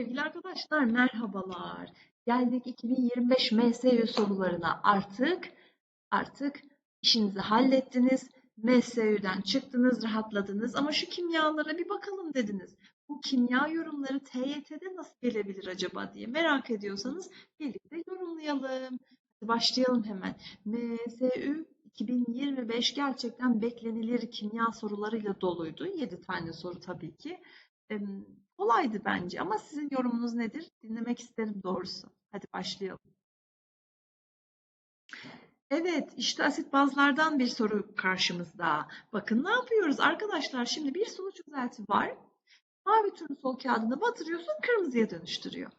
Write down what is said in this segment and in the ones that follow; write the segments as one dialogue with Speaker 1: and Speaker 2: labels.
Speaker 1: Sevgili arkadaşlar merhabalar. Geldik 2025 MSÜ sorularına. Artık artık işinizi hallettiniz. MSÜ'den çıktınız, rahatladınız ama şu kimyalara bir bakalım dediniz. Bu kimya yorumları TYT'de nasıl gelebilir acaba diye merak ediyorsanız birlikte yorumlayalım. Başlayalım hemen. MSÜ 2025 gerçekten beklenilir kimya sorularıyla doluydu. 7 tane soru tabii ki. Kolaydı bence ama sizin yorumunuz nedir? Dinlemek isterim doğrusu. Hadi başlayalım. Evet, işte asit bazlardan bir soru karşımızda. Bakın ne yapıyoruz arkadaşlar? Şimdi bir sulu çözelti var. Mavi turnusol kağıdını batırıyorsun, kırmızıya dönüştürüyor.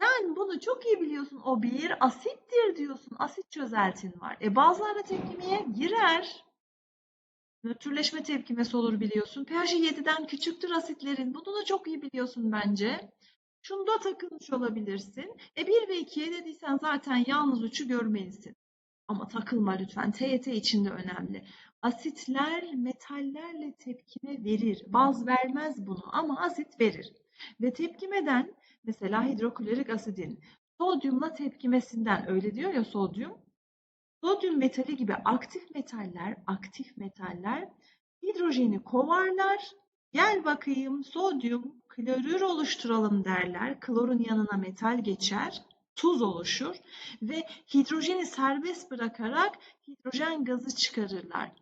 Speaker 1: Sen bunu çok iyi biliyorsun. O bir asittir diyorsun. Asit çözeltin var. E bazılarla tepkimeye girer. Nötrleşme tepkimesi olur biliyorsun. pH 7'den küçüktür asitlerin. Bunu da çok iyi biliyorsun bence. Şunu da takılmış olabilirsin. E 1 ve 2'ye dediysen zaten yalnız 3'ü görmelisin. Ama takılma lütfen. TYT için de önemli. Asitler metallerle tepkime verir. Baz vermez bunu ama asit verir. Ve tepkimeden mesela hidroklorik asidin sodyumla tepkimesinden öyle diyor ya sodyum Sodyum metali gibi aktif metaller, aktif metaller hidrojeni kovarlar. Gel bakayım sodyum klorür oluşturalım derler. Klorun yanına metal geçer, tuz oluşur ve hidrojeni serbest bırakarak hidrojen gazı çıkarırlar.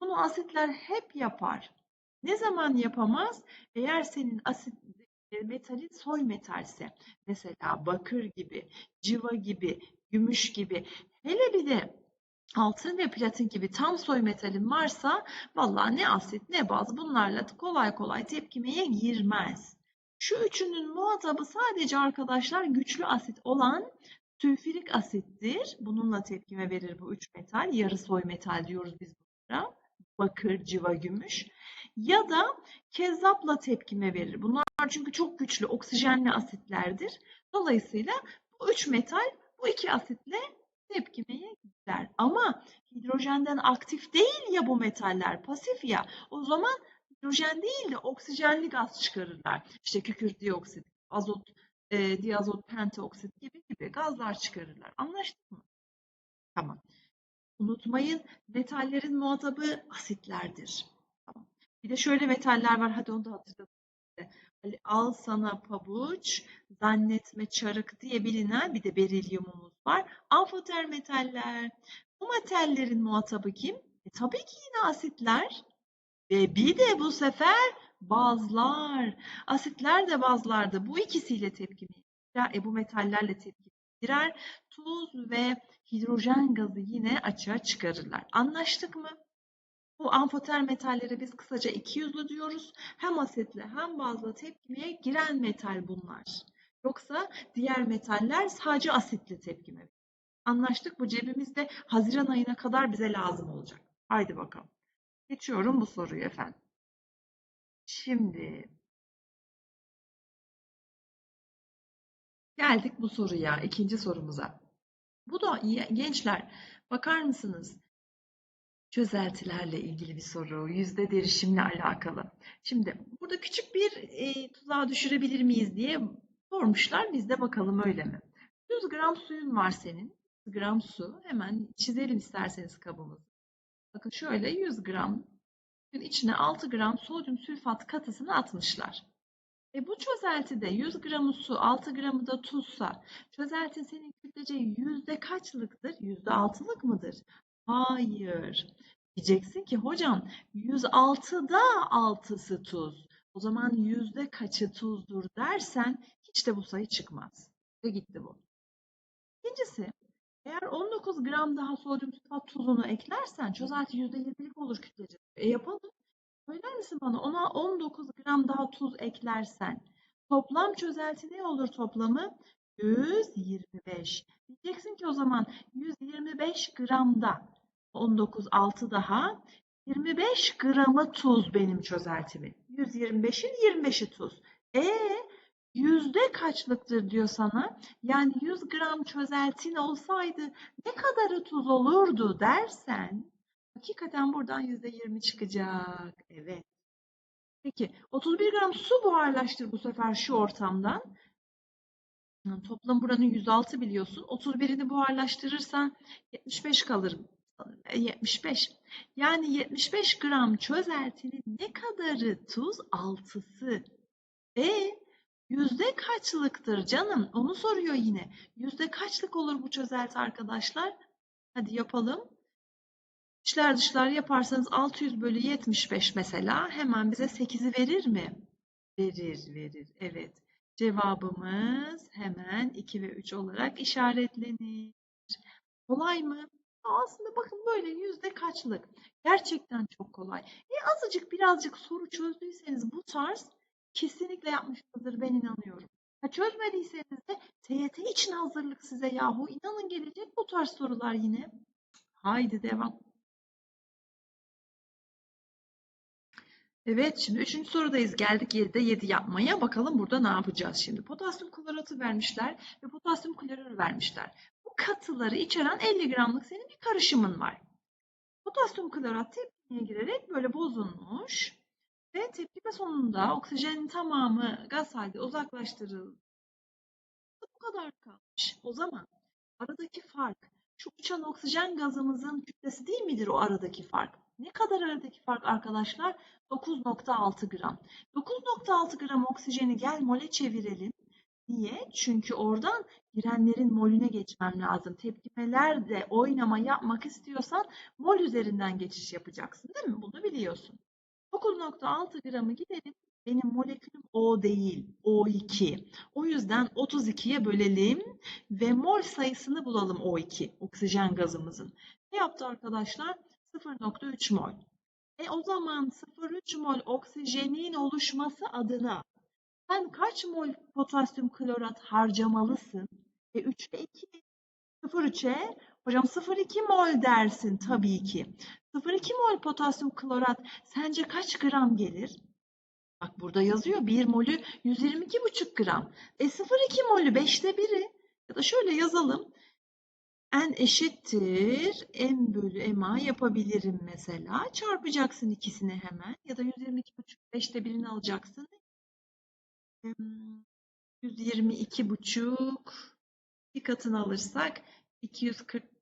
Speaker 1: Bunu asitler hep yapar. Ne zaman yapamaz? Eğer senin asit metalin soy metalse, mesela bakır gibi, civa gibi, gümüş gibi, hele bir de altın ve platin gibi tam soy metalin varsa vallahi ne asit ne baz bunlarla kolay kolay tepkimeye girmez. Şu üçünün muhatabı sadece arkadaşlar güçlü asit olan sülfürik asittir. Bununla tepkime verir bu üç metal. Yarı soy metal diyoruz biz bunlara. Bakır, civa, gümüş. Ya da kezzapla tepkime verir. Bunlar çünkü çok güçlü oksijenli asitlerdir. Dolayısıyla bu üç metal bu iki asitle tepkimeye gider. Ama hidrojenden aktif değil ya bu metaller, pasif ya. O zaman hidrojen değil de oksijenli gaz çıkarırlar. İşte kükürt dioksit, azot, e, diazot pentaoksit gibi gibi gazlar çıkarırlar. Anlaştık mı? Tamam. Unutmayın metallerin muhatabı asitlerdir. Tamam. Bir de şöyle metaller var. Hadi onu da hatırlatalım. Hani al sana pabuç, zannetme çarık diye bilinen bir de berilyumumuz var. Amfoter metaller. Bu metallerin muhatabı kim? E, tabii ki yine asitler. Ve bir de bu sefer bazlar. Asitler de bazlardı. Bu ikisiyle tepkimi girer. E, bu metallerle tepkimi girer. Tuz ve hidrojen gazı yine açığa çıkarırlar. Anlaştık mı? Bu amfoter metallere biz kısaca iki yüzlü diyoruz. Hem asitle hem bazla tepkimeye giren metal bunlar. Yoksa diğer metaller sadece asitle tepkime. Anlaştık bu cebimizde Haziran ayına kadar bize lazım olacak. Haydi bakalım. Geçiyorum bu soruyu efendim. Şimdi geldik bu soruya, ikinci sorumuza. Bu da gençler bakar mısınız? çözeltilerle ilgili bir soru, yüzde derişimle alakalı. Şimdi burada küçük bir e, tuzağa düşürebilir miyiz diye sormuşlar. Biz de bakalım öyle mi? 100 gram suyun var senin. 100 gram su. Hemen çizelim isterseniz kabımızı. Bakın şöyle 100 gram içine 6 gram sodyum sülfat katısını atmışlar. E bu çözeltide 100 gramı su, 6 gramı da tuzsa çözelti senin kütlece yüzde kaçlıktır? Yüzde altılık mıdır? Hayır. Diyeceksin ki hocam 106'da 6'sı tuz. O zaman yüzde kaçı tuzdur dersen hiç de bu sayı çıkmaz. Ve gitti bu. İkincisi eğer 19 gram daha sodyum sülfat tuzunu eklersen çözelti %20'lik olur kütlece. E yapalım. Söyler misin bana ona 19 gram daha tuz eklersen toplam çözelti ne olur toplamı? 125. Diyeceksin ki o zaman 125 gramda 19 6 daha 25 gramı tuz benim çözeltimin. 125'in 25'i tuz. E yüzde kaçlıktır diyor sana. Yani 100 gram çözeltin olsaydı ne kadarı tuz olurdu dersen hakikaten buradan yüzde 20 çıkacak. Evet. Peki 31 gram su buharlaştır bu sefer şu ortamdan. Toplam buranın 106 biliyorsun. 31'ini buharlaştırırsan 75 kalır. sanırım. E, 75. Yani 75 gram çözeltinin ne kadarı tuz? Altısı. E yüzde kaçlıktır canım? Onu soruyor yine. Yüzde kaçlık olur bu çözelti arkadaşlar? Hadi yapalım. İçler dışlar yaparsanız 600 bölü 75 mesela hemen bize 8'i verir mi? Verir, verir. Evet. Cevabımız hemen 2 ve 3 olarak işaretlenir. Kolay mı? Aslında bakın böyle yüzde kaçlık. Gerçekten çok kolay. E azıcık birazcık soru çözdüyseniz bu tarz kesinlikle yapmışsınızdır ben inanıyorum. Ha, çözmediyseniz de TYT için hazırlık size yahu. İnanın gelecek bu tarz sorular yine. Haydi devam. Evet, şimdi üçüncü sorudayız. Geldik 7'de 7 yapmaya. Bakalım burada ne yapacağız şimdi? Potasyum kloratı vermişler ve potasyum klorürü vermişler. Bu katıları içeren 50 gramlık senin bir karışımın var. Potasyum klorat tepkimeye girerek böyle bozulmuş ve tepkime sonunda oksijenin tamamı gaz halde uzaklaştırıldı. Bu kadar kalmış. O zaman aradaki fark şu uçan oksijen gazımızın kütlesi değil midir o aradaki fark? Ne kadar aradaki fark arkadaşlar? 9.6 gram. 9.6 gram oksijeni gel mole çevirelim. Niye? Çünkü oradan girenlerin molüne geçmem lazım. Tepkimelerde oynama yapmak istiyorsan mol üzerinden geçiş yapacaksın değil mi? Bunu biliyorsun. 9.6 gramı gidelim. Benim molekülüm O değil, O2. O yüzden 32'ye bölelim ve mol sayısını bulalım O2, oksijen gazımızın. Ne yaptı arkadaşlar? 0.3 mol. E o zaman 0.3 mol oksijenin oluşması adına sen kaç mol potasyum klorat harcamalısın? E 3 ile 2. 0.3'e hocam 0.2 mol dersin tabii ki. 0.2 mol potasyum klorat sence kaç gram gelir? Bak burada yazıyor 1 molü 122,5 gram. E 0,2 molü 5'te 1'i. Ya da şöyle yazalım. N eşittir M bölü MA yapabilirim mesela. Çarpacaksın ikisini hemen. Ya da 122,5 5'te 1'ini alacaksın. 122,5 bir katını alırsak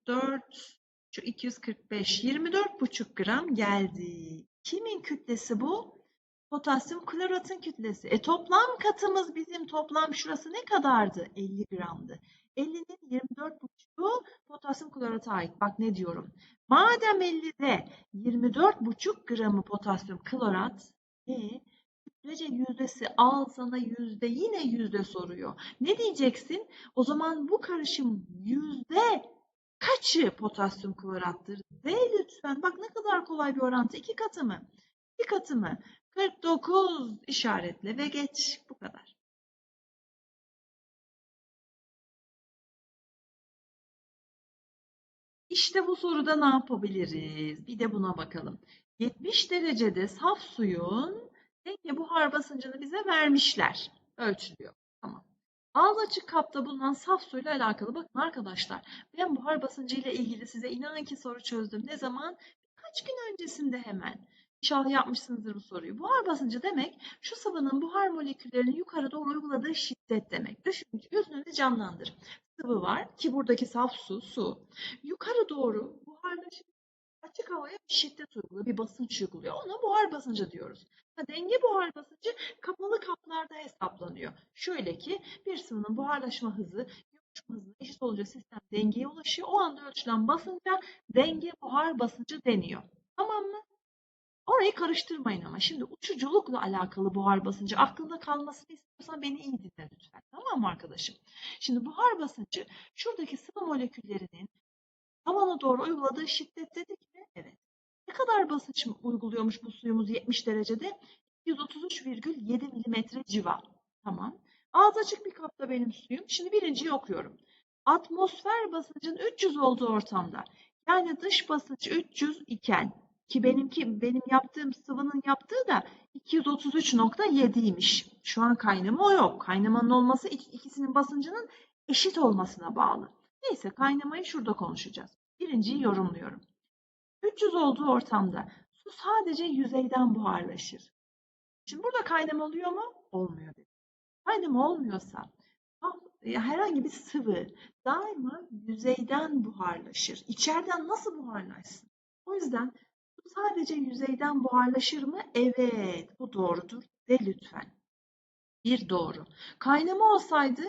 Speaker 1: 244 şu 245 24,5 gram geldi. Kimin kütlesi bu? Potasyum kloratın kütlesi. E toplam katımız bizim toplam şurası ne kadardı? 50 gramdı. 50'nin 24,5'u potasyum klorata ait. Bak ne diyorum. Madem 50'de 24,5 gramı potasyum klorat, e, kütlece yüzdesi al sana yüzde yine yüzde soruyor. Ne diyeceksin? O zaman bu karışım yüzde kaçı potasyum klorattır? De lütfen. Bak ne kadar kolay bir orantı. İki katı mı? İki katı mı? 49 işaretle ve geç. Bu kadar. İşte bu soruda ne yapabiliriz? Bir de buna bakalım. 70 derecede saf suyun denge buhar basıncını bize vermişler. Ölçülüyor. Tamam. Ağız açık kapta bulunan saf suyla alakalı. Bakın arkadaşlar ben buhar basıncı ile ilgili size inanın ki soru çözdüm. Ne zaman? Kaç gün öncesinde hemen. İnşallah yapmışsınızdır bu soruyu. Buhar basıncı demek şu sıvının buhar moleküllerinin yukarı doğru uyguladığı şiddet demek. Düşün, gözünüzü canlandır. Sıvı var ki buradaki saf su, su. Yukarı doğru açık havaya bir şiddet uyguluyor, bir basınç uyguluyor. Ona buhar basıncı diyoruz. Ha, denge buhar basıncı kapalı kaplarda hesaplanıyor. Şöyle ki bir sıvının buharlaşma hızı hızına eşit olunca sistem dengeye ulaşıyor. O anda ölçülen basınca denge buhar basıncı deniyor. Tamam mı? Orayı karıştırmayın ama. Şimdi uçuculukla alakalı buhar basıncı aklında kalmasını istiyorsan beni iyi dinle lütfen. Tamam mı arkadaşım? Şimdi buhar basıncı şuradaki sıvı moleküllerinin tavana doğru uyguladığı şiddet. Ne kadar basınç uyguluyormuş bu suyumuz 70 derecede? 133,7 milimetre civa. Tamam. Ağız açık bir kapta benim suyum. Şimdi birinciyi okuyorum. Atmosfer basıncın 300 olduğu ortamda yani dış basınç 300 iken ki benimki benim yaptığım sıvının yaptığı da 233.7'ymiş. Şu an kaynama o yok. Kaynamanın olması ikisinin basıncının eşit olmasına bağlı. Neyse kaynamayı şurada konuşacağız. Birinciyi yorumluyorum. 300 olduğu ortamda su sadece yüzeyden buharlaşır. Şimdi burada kaynama oluyor mu? Olmuyor dedi. Kaynama olmuyorsa e, herhangi bir sıvı daima yüzeyden buharlaşır. İçeriden nasıl buharlaşsın? O yüzden su sadece yüzeyden buharlaşır mı? Evet, bu doğrudur. De lütfen. Bir doğru. Kaynama olsaydı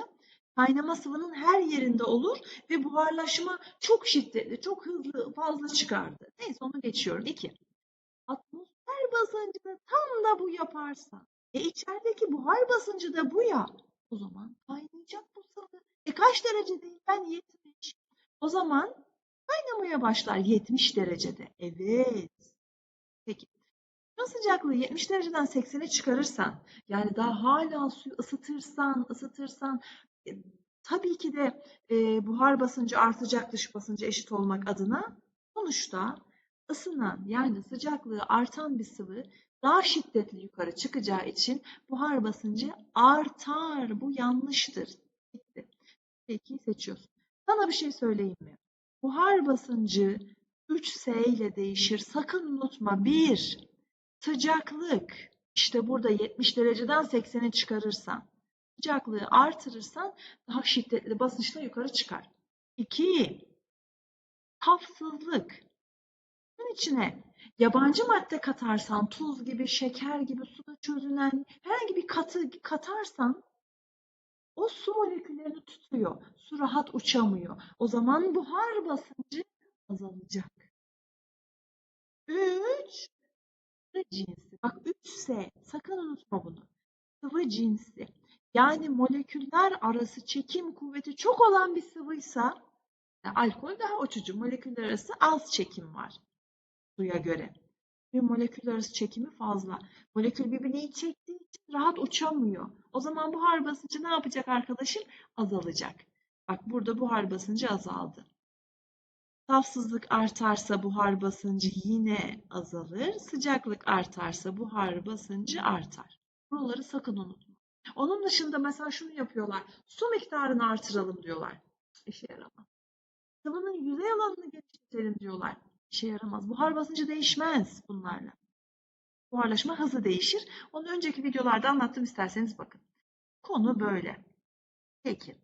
Speaker 1: kaynama sıvının her yerinde olur ve buharlaşma çok şiddetli, çok hızlı, fazla çıkardı. Neyse onu geçiyorum. İki. Atmosfer basıncını tam da bu yaparsa, e içerideki buhar basıncı da bu ya, o zaman kaynayacak bu sıvı. E kaç derecedeyim ben? 70. O zaman kaynamaya başlar 70 derecede. Evet. Peki. Sıvı sıcaklığı 70 dereceden 80'e çıkarırsan, yani daha hala suyu ısıtırsan, ısıtırsan, tabii ki de e, buhar basıncı artacak dış basıncı eşit olmak adına. Sonuçta ısınan yani sıcaklığı artan bir sıvı daha şiddetli yukarı çıkacağı için buhar basıncı artar. Bu yanlıştır. Bitti. Peki seçiyorsun. Sana bir şey söyleyeyim mi? Buhar basıncı 3S ile değişir. Sakın unutma. 1. Sıcaklık. İşte burada 70 dereceden 80'e çıkarırsan, sıcaklığı artırırsan daha şiddetli basınçla yukarı çıkar. 2. Tafsızlık. Bunun içine yabancı madde katarsan, tuz gibi, şeker gibi, suda çözünen herhangi bir katı katarsan o su moleküllerini tutuyor. Su rahat uçamıyor. O zaman buhar basıncı azalacak. 3. Sıvı cinsi. Bak 3S. Sakın unutma bunu. Sıvı cinsi. Yani moleküller arası çekim kuvveti çok olan bir sıvıysa yani alkol daha uçucu. Moleküller arası az çekim var suya göre. Bir moleküller arası çekimi fazla. Molekül birbirini çektiği için rahat uçamıyor. O zaman buhar basıncı ne yapacak arkadaşım? Azalacak. Bak burada buhar basıncı azaldı. Tafsızlık artarsa buhar basıncı yine azalır. Sıcaklık artarsa buhar basıncı artar. Buraları sakın unutma. Onun dışında mesela şunu yapıyorlar. Su miktarını artıralım diyorlar. İşe yaramaz. Sıvının yüzey alanını genişletelim diyorlar. İşe yaramaz. Buhar basıncı değişmez bunlarla. Buharlaşma hızı değişir. Onu önceki videolarda anlattım isterseniz bakın. Konu böyle. Peki.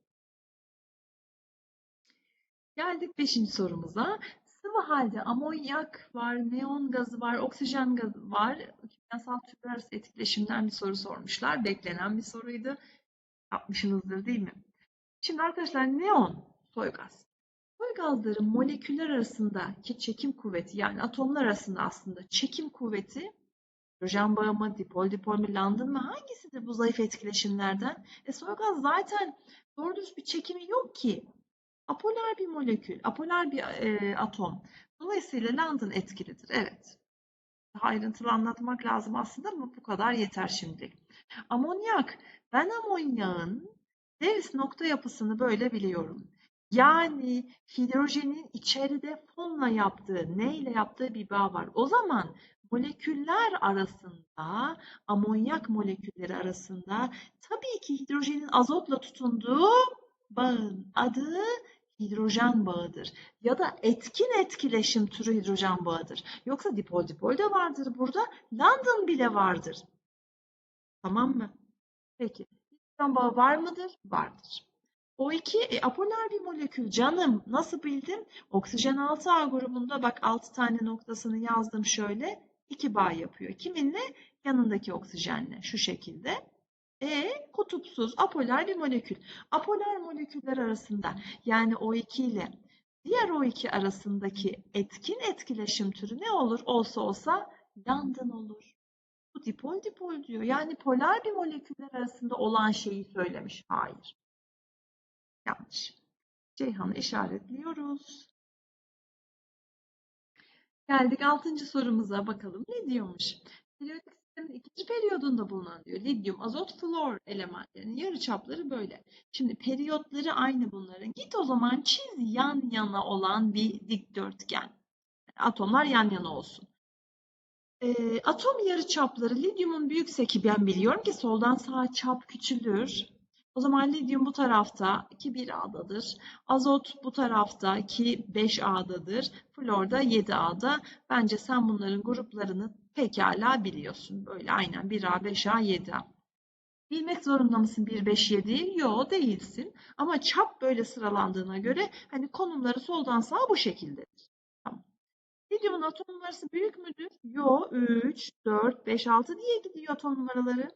Speaker 1: Geldik beşinci sorumuza. Sıvı halde amonyak var, neon gazı var, oksijen gazı var. Kimyasal türler arası etkileşimden bir soru sormuşlar. Beklenen bir soruydu. Yapmışsınızdır değil mi? Şimdi arkadaşlar neon soy gaz. Soy gazların moleküller arasındaki çekim kuvveti yani atomlar arasında aslında çekim kuvveti hidrojen bağı mı, dipol dipol mü, London mı hangisidir bu zayıf etkileşimlerden? E soy gaz zaten doğru düz bir çekimi yok ki. Apolar bir molekül, apolar bir e, atom. Dolayısıyla London etkilidir. Evet. Daha ayrıntılı anlatmak lazım aslında ama bu kadar yeter şimdilik. Amonyak. Ben amonyağın Lewis nokta yapısını böyle biliyorum. Yani hidrojenin içeride fonla yaptığı, neyle yaptığı bir bağ var. O zaman moleküller arasında, amonyak molekülleri arasında tabii ki hidrojenin azotla tutunduğu bağın adı hidrojen bağıdır. Ya da etkin etkileşim türü hidrojen bağıdır. Yoksa dipol dipol de vardır burada. London bile vardır. Tamam mı? Peki. Hidrojen bağı var mıdır? Vardır. O2 e, apolar bir molekül canım. Nasıl bildim? Oksijen 6A grubunda bak 6 tane noktasını yazdım şöyle. 2 bağ yapıyor. Kiminle? Yanındaki oksijenle. Şu şekilde. E kutupsuz apolar bir molekül. Apolar moleküller arasında yani O2 ile diğer O2 arasındaki etkin etkileşim türü ne olur? Olsa olsa London olur. Bu dipol dipol diyor. Yani polar bir moleküller arasında olan şeyi söylemiş. Hayır. Yanlış. Ceyhan'ı işaretliyoruz. Geldik altıncı sorumuza bakalım ne diyormuş. Periyodik ikinci periyodunda bulunan diyor. Lityum, azot, flor elementlerinin yarıçapları böyle. Şimdi periyotları aynı bunların. Git o zaman çiz yan yana olan bir dikdörtgen. Atomlar yan yana olsun. E, atom yarıçapları lityumun büyükse ki ben biliyorum ki soldan sağa çap küçülür. O zaman lityum bu tarafta ki 1A'dadır. Azot bu tarafta ki 5A'dadır. Flor da 7A'da. Bence sen bunların gruplarını pekala biliyorsun. Böyle aynen 1A, 5A, 7A. Bilmek zorunda mısın 1, 5, 7'yi? Yo değilsin. Ama çap böyle sıralandığına göre hani konumları soldan sağa bu şekildedir. Tamam. Lityumun atom numarası büyük müdür? Yo 3, 4, 5, 6 diye gidiyor atom numaraları.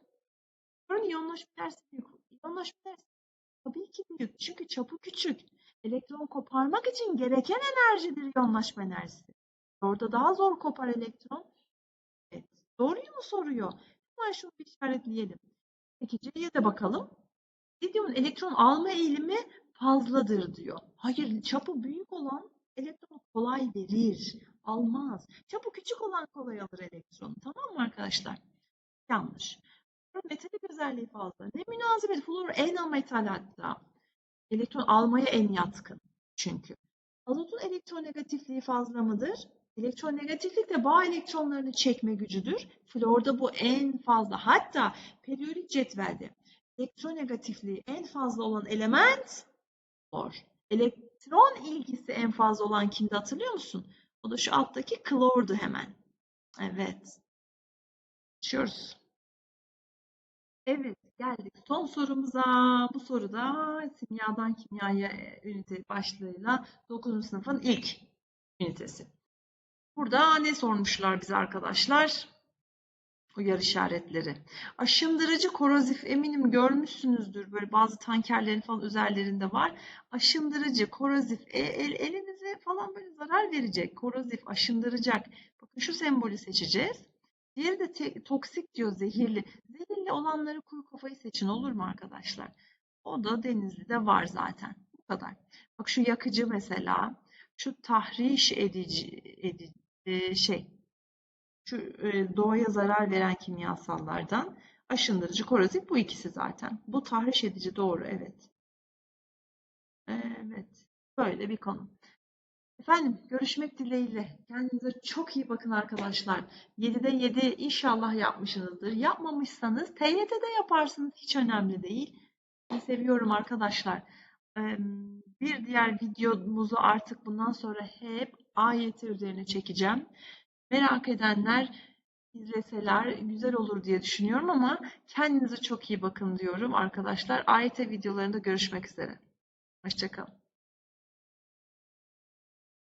Speaker 1: Sonra iyonlaşma dersi büyük. İyonlaşma tabii ki büyük. Çünkü çapı küçük. Elektron koparmak için gereken enerjidir iyonlaşma enerjisi. Orada daha zor kopar elektron. Evet. Doğruyu mu soruyor? Hemen şunu bir işaretleyelim. Peki C'ye de bakalım. Lityumun elektron alma eğilimi fazladır diyor. Hayır, çapı büyük olan elektronu kolay verir, almaz. Çapı küçük olan kolay alır elektronu. Tamam mı arkadaşlar? Yanlış. Metalik özelliği fazla. Ne münasebet flor en ametal hatta. Elektron almaya en yatkın çünkü. Azotun elektronegatifliği fazla mıdır? Elektronegatiflik de bağ elektronlarını çekme gücüdür. Florda bu en fazla. Hatta periyodik cetvelde elektronegatifliği en fazla olan element klor. Elektron ilgisi en fazla olan kimdi hatırlıyor musun? O da şu alttaki klordu hemen. Evet. Geçiyoruz. Evet, geldik son sorumuza. Bu soruda simyadan kimyaya e, ünite başlığıyla 9. sınıfın ilk ünitesi. Burada ne sormuşlar bize arkadaşlar? Uyarı işaretleri. Aşındırıcı korozif eminim görmüşsünüzdür. Böyle bazı tankerlerin falan üzerlerinde var. Aşındırıcı, korozif, e, el, elinize falan böyle zarar verecek. Korozif, aşındıracak. Bakın şu sembolü seçeceğiz. Diğeri de te- toksik diyor zehirli. Zehirli olanları kuru kafayı seçin olur mu arkadaşlar? O da Denizli'de var zaten. Bu kadar. Bak şu yakıcı mesela. Şu tahriş edici, edici e, şey şu e, doğaya zarar veren kimyasallardan aşındırıcı, korozif bu ikisi zaten. Bu tahriş edici doğru evet. Evet. Böyle bir konu. Efendim görüşmek dileğiyle. Kendinize çok iyi bakın arkadaşlar. 7'de 7 inşallah yapmışsınızdır. Yapmamışsanız TYT'de yaparsınız. Hiç önemli değil. Sizi seviyorum arkadaşlar. Bir diğer videomuzu artık bundan sonra hep AYT üzerine çekeceğim. Merak edenler izleseler güzel olur diye düşünüyorum ama kendinize çok iyi bakın diyorum arkadaşlar. AYT videolarında görüşmek üzere. Hoşçakalın.